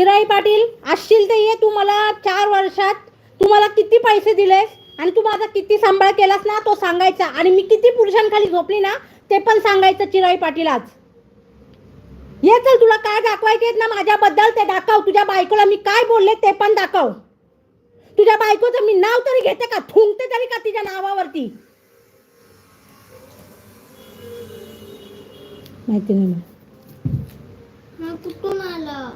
चिराई पाटील असशील तर ये तू मला चार वर्षात तू मला किती पैसे दिलेस आणि तू माझा किती सांभाळ केलास ना तो सांगायचा. आणि मी किती पुरुषांखाली झोपली ना ते पण सांगायचं चिराई पाटील आज. ये चल तुला काय दाखवायचे आहेत ना माझ्याबद्दल ते दाखव. तुझ्या बायकोला मी काय बोलले ते पण दाखव. तुझ्या बायकोचं मी नाव तरी घेते का? थुंकते तरी का तिच्या नावावरती? माहिती नाही मला. कुठून आलं?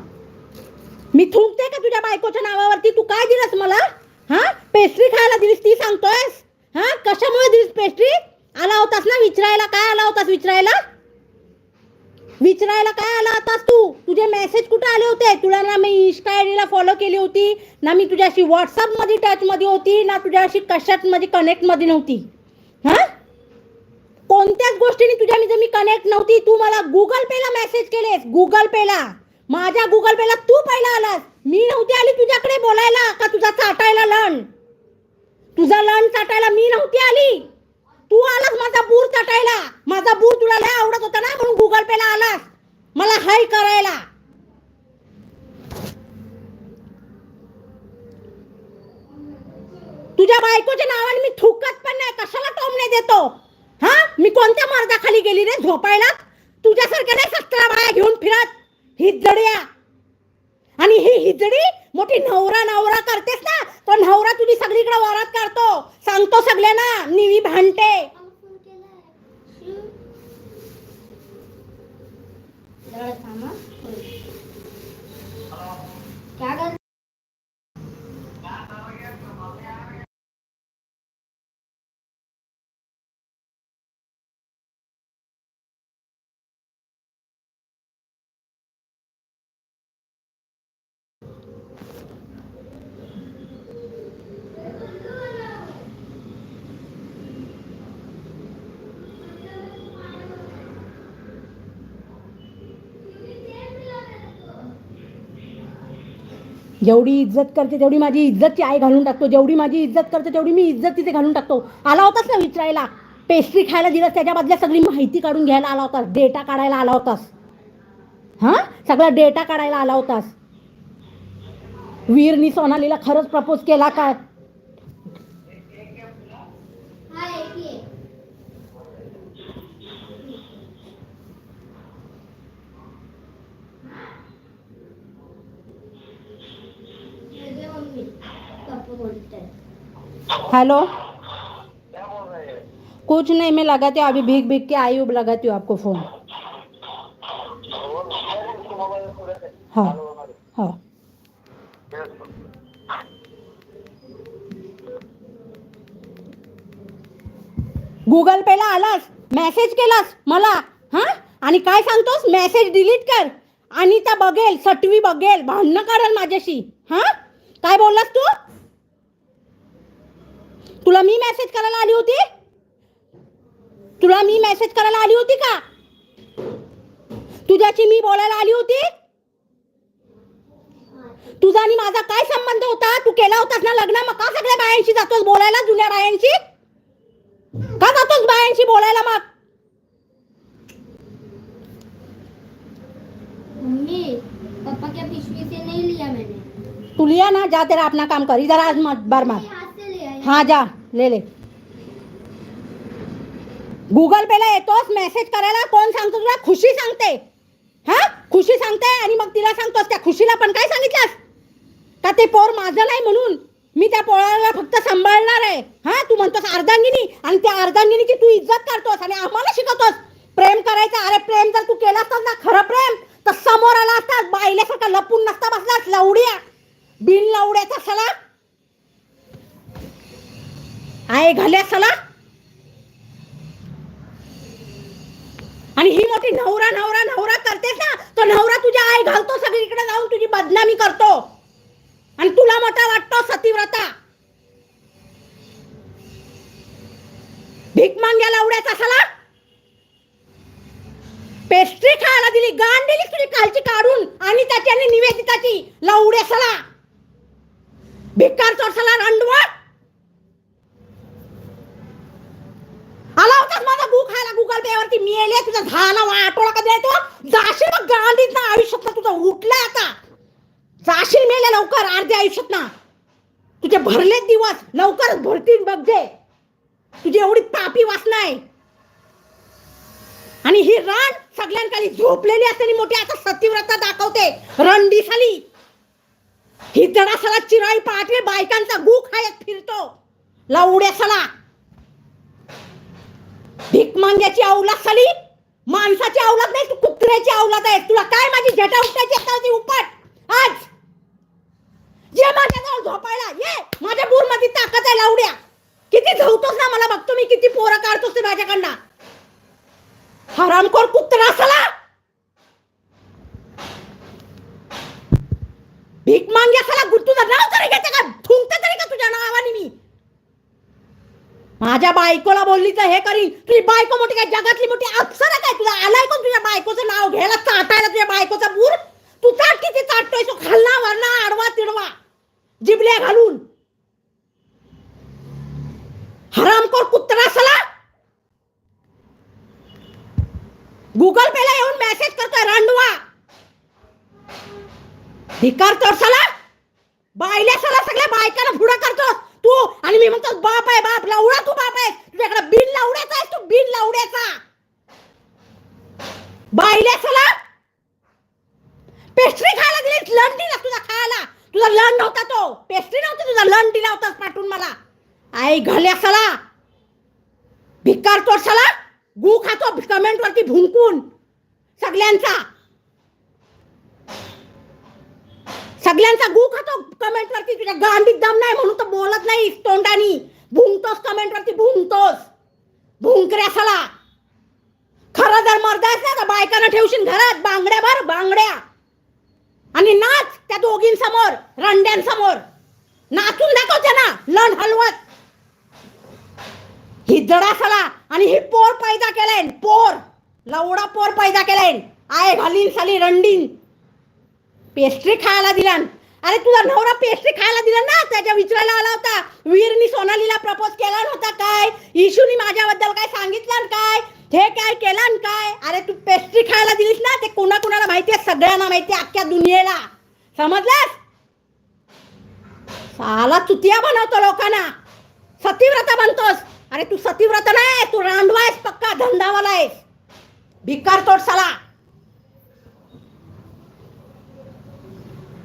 मी थुंकते का तुझ्या बायकोच्या नावावरती? तू काय दिलंस मला? हा? पेस्ट्री खायला दिलीस ती सांगतोयस? हा? कशामुळे दिलीस पेस्ट्री आला होतास ना विचारायला? काय आला होतास विचारायला? विचारायला काय आला होतास तू? तुझे मेसेज कुठे आले होते? तुला ना मी इंस्टा आयडीला फॉलो केली होती. ना मी तुझ्याशी व्हॉट्सअपमध्ये टचमध्ये होती. ना तुझ्याशी कशात कनेक्टमध्ये नव्हती. हा? कोणत्याच गोष्टीने तुझ्या मी मी कनेक्ट नव्हती. तू मला गुगल पेला मेसेज केलेस. गुगल पेला माझ्या गुगल पेला तू पहिला आलास. मी नव्हती आली तुझ्याकडे बोलायला का तुझा चाटायला लण? तुझा लण चाटायला मी नव्हती आली. तू आलास माझा बूर चाटायला. माझा बूर तुला लय आवडत होता ना म्हणून गुगल पेला आलास. मला हाय करायला. तुझ्या बायकोच्या नावाने मी थुकत पण नाही. कशाला टोमणे देतो? हा? मी कोणत्या मार्गाखाली गेली रे? झोपायला? तुझ्यासारख्या नाही सतरा बाया घेऊन फिरत. हिजड्या. आणि ही हिजडी मोठी नवरा नवरा करतेस ना तो नवरा तुझी सगळीकडे वरात काढतो. सांगतो सगळ्यांना निवी भांडते. जेवढी इज्जत करते तेवढी माझी इज्जतची आई घालून टाकतो. जेवढी माझी इज्जत करते तेवढी मी इज्जत तिथे घालून टाकतो. आला होतास ना विचारायला? पेस्ट्री खायला दिलं त्याच्याबद्दल सगळी माहिती काढून घ्यायला आला होतास. डेटा काढायला आला होतास. हां? सगळा डेटा काढायला आला होतास. वीरनी सोनालीला खरंच प्रपोज केला काय? हेलो? कुछ नहीं, मैं लगाती हूँ, अभी भीग भीग के आई हूँ लगाती हूँ आपको फ़ोन हाँ हाँ। गुगल पेला आलास। मेसेज केलास मला। हा? आणि काय सांगतोस? मेसेज डिलीट कर। त्या बघेल, सटवी बघेल, भांडणं करेल माझ्याशी। हा? काय बोललास तू? तुला मी मेसेज करायला आली होती? तुला मी मेसेज करायला आली होती का? मी बोलायला आली होती? तुझा आणि माझा काय संबंध होता? तू केला होतास ना लग्न? मग का सगळ्या बायांशी जातोस बोलायला जुन्या बायांशी? का जातोस बायांशी बोलायला मग? पापा क्या पिशवी से नहीं लिया मैंने. तू लिया ना जा तेरा अपना काम कर. इधर आज मत बार मार हा जा ले ले. गुगल पेला येतोस मेसेज करायला कोण सांगतो तुला? खुशी सांगते. हा? खुशी सांगते आणि मग तिला सांगतोस त्या खुशीला पण काय सांगितलंस? का ते पोर माझं नाही म्हणून? मी त्या पोराला फक्त सांभाळणार आहे. हा? तू म्हणतोस अर्धांगिनी आणि त्या अर्धांगिनीची तू इज्जत करतोस आणि आम्हाला शिकवतोस. प्रेम करायचं अरे प्रेम जर तू केलं असतास ना खरं प्रेम. तर समोर आला असतास बायल्यासारखा लपून नसता बसलास लवड्या. बिन लवड्याचा सला आहे घाल्या सला. आणि ही मोठी नवरा नवरा नवरा करतेस ना तो नवरा तुझ्या आई घालतो सगळीकडे जाऊन तुझी बदनामी करतो. आणि तुला मोठा वाटतो सतीव्रता. भीक मांग्याला लावड्याचा सला. पेस्ट्री खायला दिली गांड दिली तुझी कालची काढून आणि त्याच्याने निवेदिताची लावड्या सला. भिकार चोरसला रांडवट आला होतास माझा गु खायला गुगल पे वरती मिळेल तुझा झाला आठवडा कधी येतो जाशील मग गांधीच ना आयुष्यात तुझा उठला आता. जाशील मेले लवकर अर्ध्या आयुष्यात ना. तुझे भरले दिवस लवकरच भरतील बघ जे. तुझी एवढी पापी वासना आहे. आणि ही रण सगळ्यांकडे झोपलेली असते आणि मोठी आता सतीव्रता दाखवते. रण दिसाली. ही जडासाला चिराई पाठवे बायकांचा गु खायत फिरतो. लवड्या सला. भीक मांग्याची अवलाद साली? माणसाची अवलाद नाही तू कुत्र्याची अवलाद आहे तुला काय माझी झटा उठायची आता उपट? आज! जे माझ्याजवळ झोपायला ये! माझ्या बूरमध्ये ताकद आहे लावड्या. किती झवतोस ना मला बघतो मी किती पोरं काढतोस ते माझ्याकडनं. हरामखोर कुत्रा असला भीक मांग्या सला गुड तुझं नाव तरी घेते का? थुंकते तरी का तुझ्या नावाने मी? माझ्या बायकोला बोलली तर हे करीन. तुझी बायको मोठी काय? जगातली मोठी अप्सर काय? तुला आलाय कोण तुझ्या बायकोचं नाव घ्यायला? चाटायला तुझ्या बायकोचा बूर? तू चाट किती चाटतोय तो खालना वरना आडवा तिडवा. जिबल्या घालून. हरामखोर कुत्रा सला. गुगल पेला येऊन मेसेज करतोय रांडवा. धिकार तर सला. बायल्या सला सगळ्या बायकाला पुढं करतो तू आणि मी म्हणतो बाप आहे बाप लावडा तू बाप आहे. तुझ्याकडे बिन लावड्याचा आहे तू बिन लावड्याचा. बाईल्या चला पेस्ट्री खायला दिली लंड दिला तुझा खायला. तुझा लंड होता तो. पेस्ट्री नव्हती तुझा लंड दिला होतास पाठवून मला. आई घाल्या सला भिकार तो सला गु खातो कमेंट वरती भुंकून. सगळ्यांचा. सगळ्यांचा गु खातो कमेंट वरती तुझ्या गांडीत दम नाही म्हणून तर बोलत नाही तोंडानी. भुंकतोस कमेंट वरती भुंकतोस भुंकऱ्या सला खरं जर मर्द असला तर बायकांना ठेवशील घरात. बांगड्या भर बांगड्या. आणि नाच त्या दोघींसमोर रंड्यांसमोर. नाचून दाखव त्यांना लण हलवत. ही जडासला आणि ही पोर पैदा केलाय पोर. लवडा पोर पैदा केलाय आय घालीन साली रंडीन. पेस्ट्री खायला दिला. अरे तुझा नवरा पेस्ट्री खायला दिला ना? त्याच्या विचारायला आला होता. वीरनी सोनालीला प्रपोज केला नव्हता काय? इशूनी माझ्याबद्दल काय सांगितलं काय? हे काय केलं काय? अरे तू पेस्ट्री खायला दिलीस ना? ते कोणा कोणाला माहिती आहे? सगळ्यांना माहिती आहे अख्ख्या दुनियेला. समजलंस? साला चुतिया बनवतो लोकांना. सतीव्रता बनतोस. अरे तू सतीव्रता नाही तू रांडवा आहेस पक्का धंदावाला आहेस. भिकार तोड साला.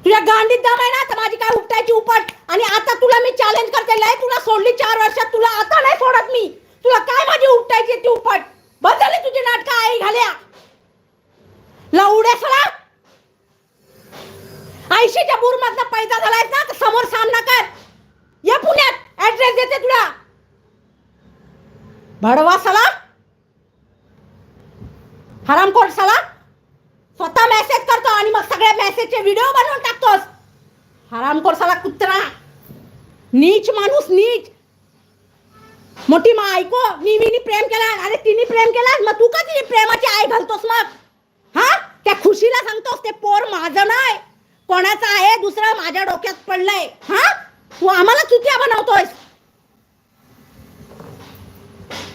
तुझ्या गांडीत दम आहे ना तर माझी काय उपटायची उपट? आणि आता तुला मी चॅलेंज करते लय तुला सोडली चार वर्षात तुला आता नाही सोडत मी. तुला काय माझी उपटायची ती उपट? बदलली तुझी नाटक आई घाल्या. लवड्या सला ऐंशीच्या बूर मधला पैदा झालाय ना तर समोर सामना कर. ये पुण्यात ऍड्रेस देते तुला. भडवा सला हरामखोर सला स्वतः मेसेज करतो आणि मग सगळ्या मेसेजचे व्हिडिओ बनवून टाकतोस. हरामखोर साला कुत्रा. नीच माणूस नीच. मोठी मा ऐको निवीनी प्रेम केला अरे तिने प्रेम केला मग तू का तिने प्रेमाची आई घालतोस मग? हा? त्या खुशीला सांगतोस ते पोर माझं नाही. कोणाचं आहे दुसरं माझ्या डोक्यात पडलंय. हा? तू आम्हाला चुत्या बनवतोयस.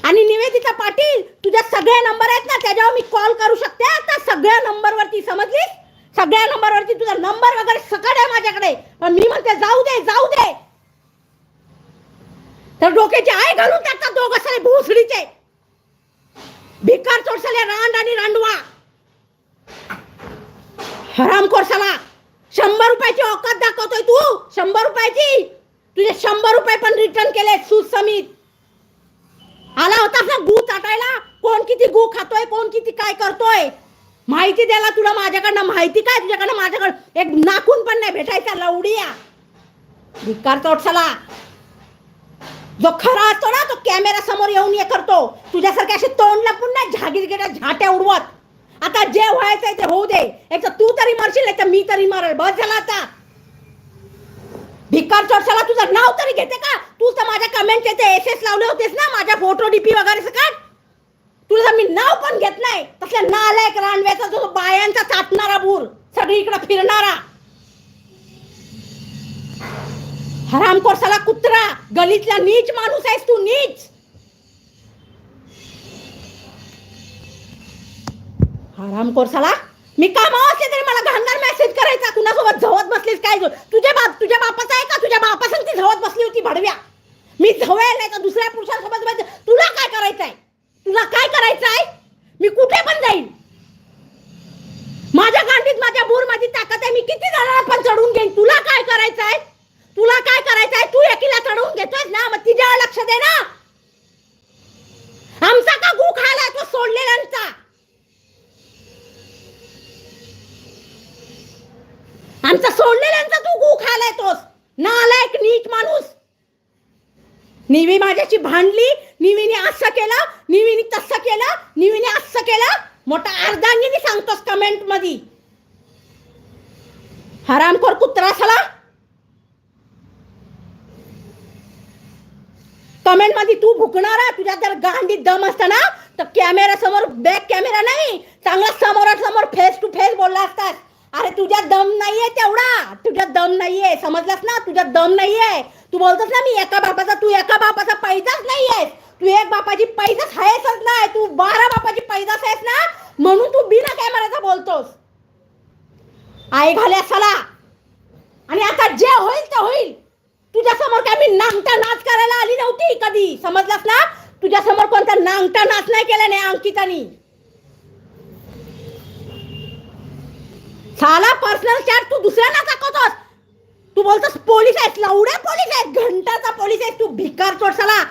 आणि निवेदिता पाटील तुझ्या सगळ्या नंबर आहेत ना त्याच्यावर मी कॉल करू शकते. आता सगळ्या नंबरवरती समजलीस? सगळ्या नंबरवरती तुझा नंबर वगैरे सकट आहे माझ्याकडे. पण मी म्हणते जाऊ दे जाऊ दे. तर डोक्याचे आय घालून टाकतात दोघं सारे भोसडीचे. भिकार चोरसाले रांड आणि रांडवा. हराम कोरसाला शंभर रुपयाची औकात दाखवतोय तू. शंभर रुपयाची. तुझे शंभर रुपये पण रिटर्न केले सुसमित. आला होतास ना गू चाटायला. कोण किती गू खातोय कोण किती काय करतोय? माहिती द्यायला तुला माझ्याकडनं माहिती काय तुझ्याकडनं? माझ्याकडं एक नाकून पण नाही भेटायचा लवडिया. भिकार चोटसाला जो खरा असतो ना तो कॅमेरा समोर येऊन हे करतो. तुझ्यासारखे असे तोंड लपून नाही झागीर गेल्या झाट्या उडवत. आता जे व्हायचंय ते होऊ दे. एक तर तू तरी मरशील एक तर मी तरी मरेल. बस झाला आता. भिकार चोरसाला तुझं नाव तरी घेते का? तू तर माझ्या कमेंट येते एस एस लावले होतेस ना माझ्या फोटो डीपी वगैरे सकट तुला मी नाव पण घेत नाही. तसल्या नालायक रानव्याचा जो बायांचा चाटणारा बूर सगळीकडे फिरणारा. हराम कोरसाला कुत्रा गलीतला नीच माणूस आहेस तू नीच. हराम साला मी कामावर असले तरी मला घाणघाण मेसेज करायचा? कुणासोबत झवत बसलीस काय तुझे बाप तुझ्या बापाचा आहे का तुझ्या बापासंग ती झवत बसली होती भडव्या मी झवेल नाही तर दुसऱ्या पुरुषांसोबत बस- तुला काय करायचंय तुला काय करायचंय मी कुठे पण जाईल माझ्या गांडीत माझ्या बोर माझी ताकद आहे मी किती जणांना पण चढवून घेईन तुला काय करायचंय तुला काय करायचंय तू एकीला चढवून घेतोयस ना मग तिच्यावर लक्ष दे ना आमचा का गु खायला तो सोडलेल्यांचा आमचा सोडलेल्यांचा तू गु खायला येतोस नालायक नीट माणूस निवी माझ्याशी भांडली निवीने असं केलं निवीने तसं केलं निवीने असं केलं. मोठा अर्धांगिनी सांगतोस कमेंटमध्ये हरामखोर कुत्रा सला. कमेंटमध्ये तू भुकणारा तुझ्या जर गांडीत दम असताना तर कॅमेरा समोर बॅक कॅमेरा नाही. चांगला समोरासमोर फेस टू फेस बोलला असतास. अरे तुझ्या दम नाहीये तेवढा. तुझ्या दम नाहीये. समजलास ना? तुझ्या दम नाहीये. तू बोलतोस ना मी एका बापाचा तू एका बापाचा पैदाच आहेस. तू एक बापाची पैदाच आहेसच नाही. तू बारा बापाची पैदास आहेस ना? म्हणून तू बिना कॅमेराचा बोलतोस. आई घाल्या सला आणि आता जे होईल ते होईल. तुझ्या समोर काय मी नांगटा नाच करायला आली नव्हती कधी? समजलास ना? तुझ्या समोर कोणता नांगटा नाच नाही केला नाही अंकितानी. साला पर्सनल चॅट तू दुसऱ्यांना दाखवतोस. तू बोलतोस पोलीस आहेस लवड्या पोलीस आहेत घंटाचा पोलीस आहेस तू भिकार चोटसाला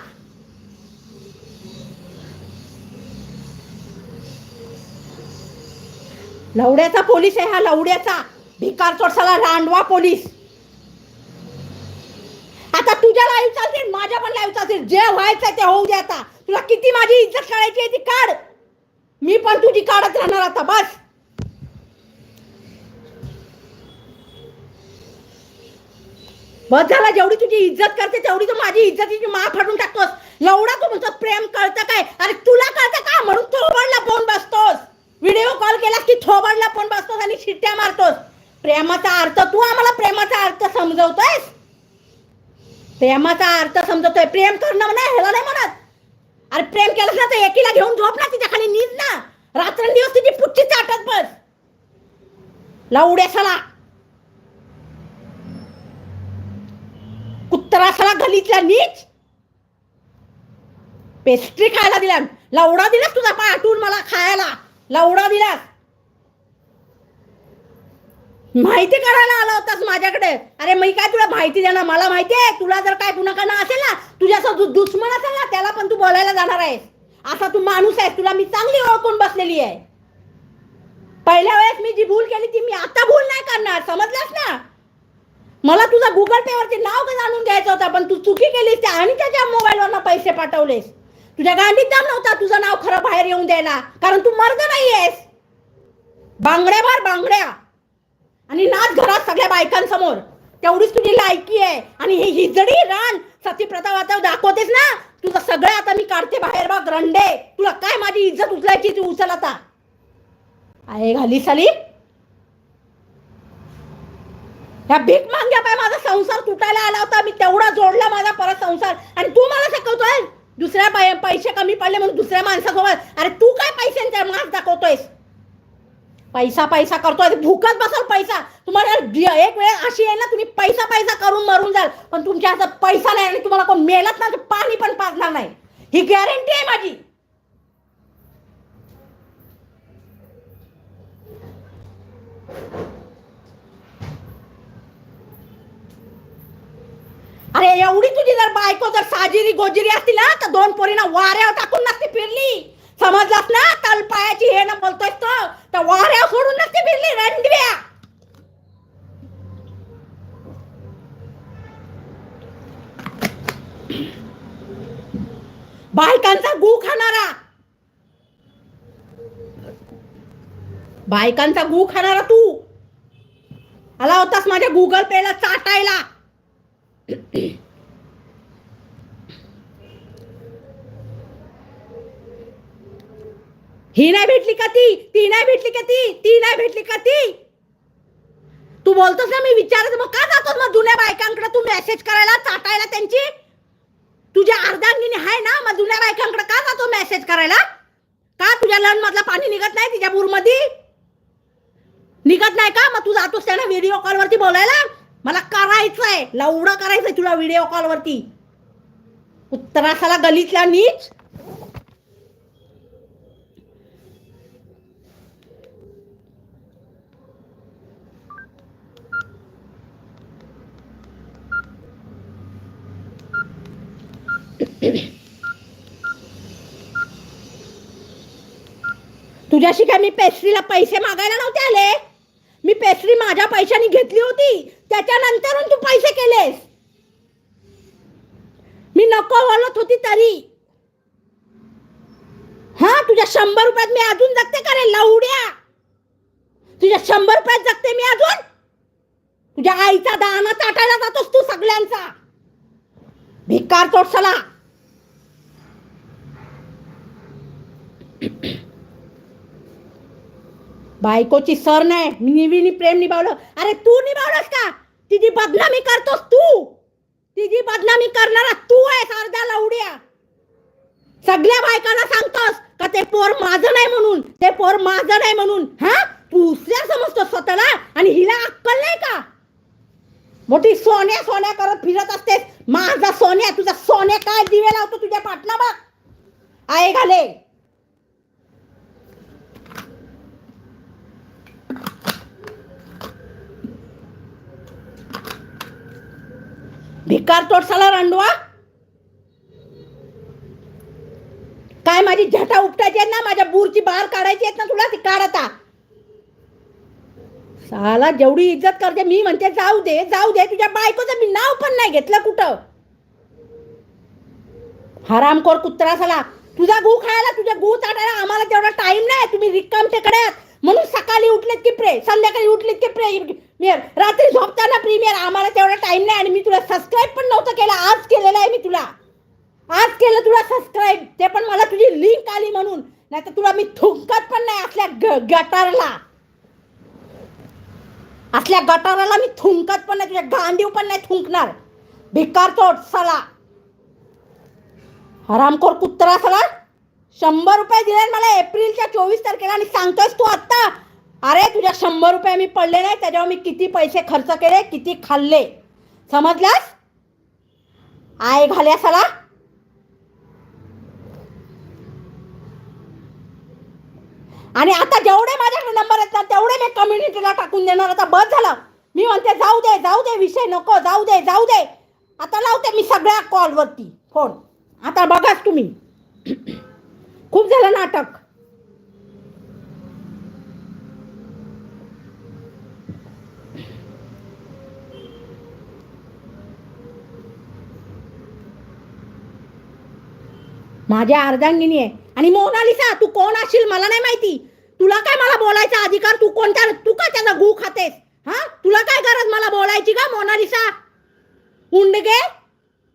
लवड्याचा पोलीस आहे हा लवड्याचा. भिकार चोटसाला रांडवा पोलीस. आता तुझ्या लाईव्ह चालतील माझ्या पण लाईव्ह चालतील. जे व्हायचं ते होऊ दे आता. तुला किती माझी इज्जत काढायची आहे ती काढ. मी पण तुझी काढत राहणार आता बस. बस झाला जेवढी तुझी इज्जत करते तेवढी तू माझी इज्जतीची मा फाडून टाकतोस. एवढा तू म्हणतो प्रेम कळतं काय? अरे तुला कळतं का? म्हणून थोबडला फोन बसतोस. व्हिडिओ कॉल केलास की थोबडला फोन बसतोस आणि शिट्ट्या मारतोस. प्रेमाचा अर्थ तू आम्हाला प्रेमाचा अर्थ समजवतोयस? प्रेमाचा अर्थ समजवतोय. प्रेम करणं नाही ह्याला नाही म्हणत. अरे प्रेम केलंस ना तर एकीला घेऊन झोप ना तिच्या खाली नीज ना. रात्रंदिवस तुझी पुच्ची चाटत बस. लावड्या त्रासाला कुत्रा गलीतला नीच पेस्ट्री खायला दिला लावडा दिलास तुझा पाय आठवून मला खायला. लावडा दिलास. माहिती करायला आला होतास माझ्याकडे. अरे मी काय तुला माहिती देणार? मला माहिती आहे. तुला जर काय कुणाकडनं असेल ना तुझ्या दु दुश्मन असेल ना त्याला पण तू बोलायला जाणार आहेस. असा तू माणूस आहेस. तुला मी चांगली ओळखून बसलेली आहे. पहिल्या वेळेस मी जी भूल केली ती मी आता भूल नाही करणार. समजलास ना? मला तुझा गुगल पे नाव का जाणून घ्यायचं होतं? पण तू चुकी केलीस त्या आणि त्याच्या मोबाईलवरनं पैसे पाठवलेस. तुझ्या गांडीत दम नव्हता तुझं नाव खरं बाहेर येऊन द्यायला. कारण तू मर्द नाहीयेस. बांगड्या भार बांगड्या. आणि नाच घरात सगळ्या बायकांसमोर. तेवढीच तुझी लायकी आहे. आणि ही हिजडी रान सतीप्रथा वाता दाखवतेस ना? तुझं सगळं आता मी काढते बाहेर बघ रंडे. तुला काय माझी इज्जत उचलायची ती उचल आता? आहे घाली साली ह्या भीक मांग्या पाय माझा संसार तुटायला आला होता. मी तेवढा जोडला माझा परत संसार. आणि तू मला शिकवतोय? दुसऱ्या पाय पैसे कमी पडले म्हणून दुसऱ्या माणसासोबत. अरे तू काय पैशांचा मास दाखवतोयस? पैसा पैसा करतोय. भूकत बसल पैसा. तुम्हाला एक वेळ अशी आहे ना तुम्ही पैसा पैसा करून मरून जाल. पण तुमच्या हातात पैसा नाही आणि तुम्हाला कोण मेलत ना पाणी पण पाजणार नाही. ही गॅरंटी आहे माझी. अरे एवढी तुझी जर बायको जर साजिरी गोजिरी असती ना तर दोन पोरीना वाऱ्यावर टाकून नसती फिरली. समजलास ना? तलपायाची हे ना बोलतोय तर वाऱ्यावर सोडून नसती फिरली रणदिव्या बायकांचा गू खाणारा. बायकांचा गू खाणारा तू. आला होतास माझ्या गुगल पेला चाटायला. ही नाही भेटली का ती? ती नाही भेटली का ती? ती नाही भेटली का ती? तू बोलतोस ना मी विचारत मग का जातोस मग जुन्या बायकांकडे तू मेसेज करायला चाटायला त्यांची? तुझ्या अर्धांगिनी आहे ना मग जुन्या बायकांकडे का जातो मेसेज करायला? का तुझ्या लन मधला पाणी निघत नाही तिच्या पूरमध्ये निघत नाही का? मग तू जातोस त्यांना व्हिडिओ कॉलवरती बोलायला? मला करायचंय लवडं करायचंय तुला व्हिडिओ कॉलवरती उत्तरासाला गलीतल्या नीच तुझ्याशी काय मी पेस्ट्रीला पैसे मागायला नव्हते आले? मी पेस्ट्री माझ्या पैशाने घेतली होती. त्याच्यानंतरून तू पैसे केलेस. मी नको बोलत होती तरी. हा तुझ्या शंभर रुपयात मी अजून जगते का रे? लवड्या. तुझ्या शंभर रुपयात जगते मी अजून? तुझ्या आईचा दाना चाटायला जातोस तू सगळ्यांचा. भिकार तोडसला. बायकोची सर नाही मी निवीनी प्रेम निभावलं. अरे तू निभावलंस का? तिची बदनामी करतोस तू. तिची बदनामी करणारा तू आहेस अर्ध्या लवड्या. सगळ्या बायकांना सांगतोस का ते पोर माझं नाही म्हणून ते पोर माझं नाही म्हणून. हा? तू उसल्या समजतो स्वतःला आणि हिला अक्कल नाही का? मोठी सोन्या सोन्या करत फिरत असतेस. माझा सोन्या तुझा सोन्या काय दिवे लावतो तुझ्या पाटला बघ आहे घाले. भिकार तोडसाला रांडवा? काय माझी झटा उपटायची आहेत ना? माझ्या बुरची बाहेर काढायची आहेत ना तुला? ती काढ आता. साला जेवढी इज्जत करते मी म्हणते जाऊ दे जाऊ दे. तुझ्या बायकोचं मी नाव पण नाही घेतलं कुठं? हरामखोर कुत्रा साला. तुझा गू खायला तुझ्या गू चाटायला आम्हाला तेवढा टाइम नाही. तुम्ही रिक्काम टेकड्यात म्हणून सकाळी उठलेत की प्रे संध्याकाळी उठलेत की प्रीमियर रात्री झोपताना प्रीमियर आम्हाला तेवढा टाइम नाही आणि मी तुला सबस्क्राईब पण नव्हतं केलं आज केलेलं आहे मी तुला. आज केलं तुला सबस्क्राईब ते पण मला तुझी लिंक आली म्हणून. नाही तर तुला मी थुंकत पण नाही असल्या ग गटारला. असल्या गटाराला मी थुंकत पण नाही तुझ्या गांडीव पण नाही थुंकणार. भिकार तोड सला. हरामखोर कुत्रा सला. शंभर रुपये दिले मला एप्रिलच्या चोवीस तारखेला आणि सांगतोयस तू आत्ता. अरे तुझ्या शंभर रुपये मी पडले नाही त्याच्यावर मी किती पैसे खर्च केले किती खाल्ले. समजलास? आय घाल्या सला आणि आता जेवढे माझ्याकडे नंबर आहेत ना तेवढे मी कम्युनिटीला टाकून देणार. आता बस झालं. मी म्हणते जाऊ दे जाऊ दे विषय नको जाऊ दे जाऊ दे. आता लावते मी सगळ्या कॉलवरती फोन. आता बघाच तुम्ही. खूप झालं नाटक. माझ्या अर्धांगिनी आहे. आणि मोनालिसा तू कोण असशील मला नाही माहिती. तुला काय मला बोलायचा अधिकार? तू कोणत्या तू का त्याचा गू खातेस? हा? तुला काय गरज मला बोलायची का मोनालिसा? उंडगे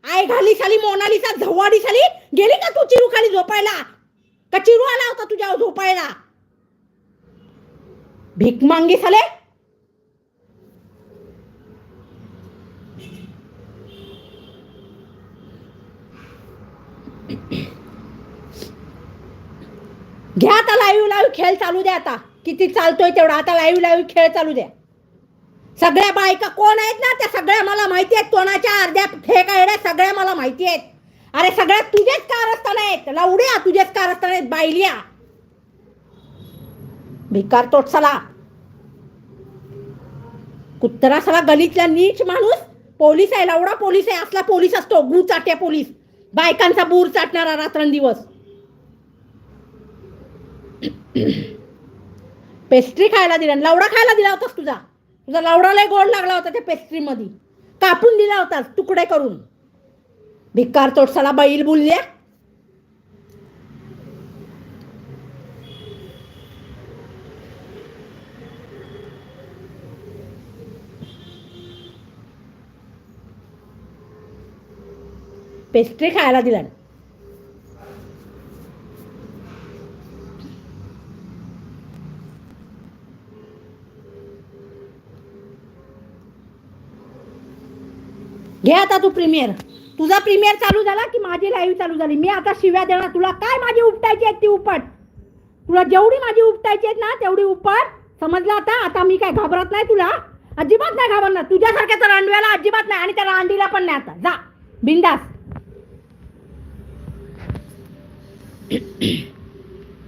आय घाली साली मोनालिसा झवाडी साली गेली का तू चिरू खाली झोपायला? का चिरू आला होता तुझ्या झोपायला? भीक मांगी साले घ्या आता लाईव्ह लाईव्ह खेळ चालू द्या आता. किती चालतोय तेवढा. आता लाईव्ह लाईव्ह खेळ चालू द्या. सगळ्या बायका कोण आहेत ना? त्या सगळ्या मला माहिती आहेत. कोणाच्या अर्ध्या फेक आहे सगळ्या मला माहिती आहेत. अरे सगळ्या तुझेच कारस्थान आहेत. लावड्या तुझेच कारस्थान आहेत बायल्या. भिकार तोटसला कुत्रा सला गलीतला नीच माणूस पोलीस आहे लावडा पोलीस आहे असला पोलीस असतो गू चाट्या पोलीस. बायकांचा बूर चाटणारा रात्रंदिवस. पेस्ट्री खायला दिला लावडा खायला दिला होतास तुझा. तुझा लावडा लय गोड लागला होता त्या पेस्ट्रीमध्ये. कापून दिला होतास तुकडे करून. भिकार तोडसाला बैल बोलल्या. पेस्ट्री खायला दिला. घे आता तू प्रीमियर तुझा प्रीमियर चालू झाला की माझी लाईव्ह चालू झाली? मी आता शिव्या देणार. तुला काय माझी उपटायची आहेत ती उपट? तुला जेवढी माझी उपटायची आहेत ना तेवढी उपट. समजलं आता? आता मी काय घाबरत नाही तुला? अजिबात नाही घाबरणार. तुझ्यासारख्या तर रांडव्याला अजिबात नाही आणि त्या रांडीला पण नाही आता. जा. बिंदास.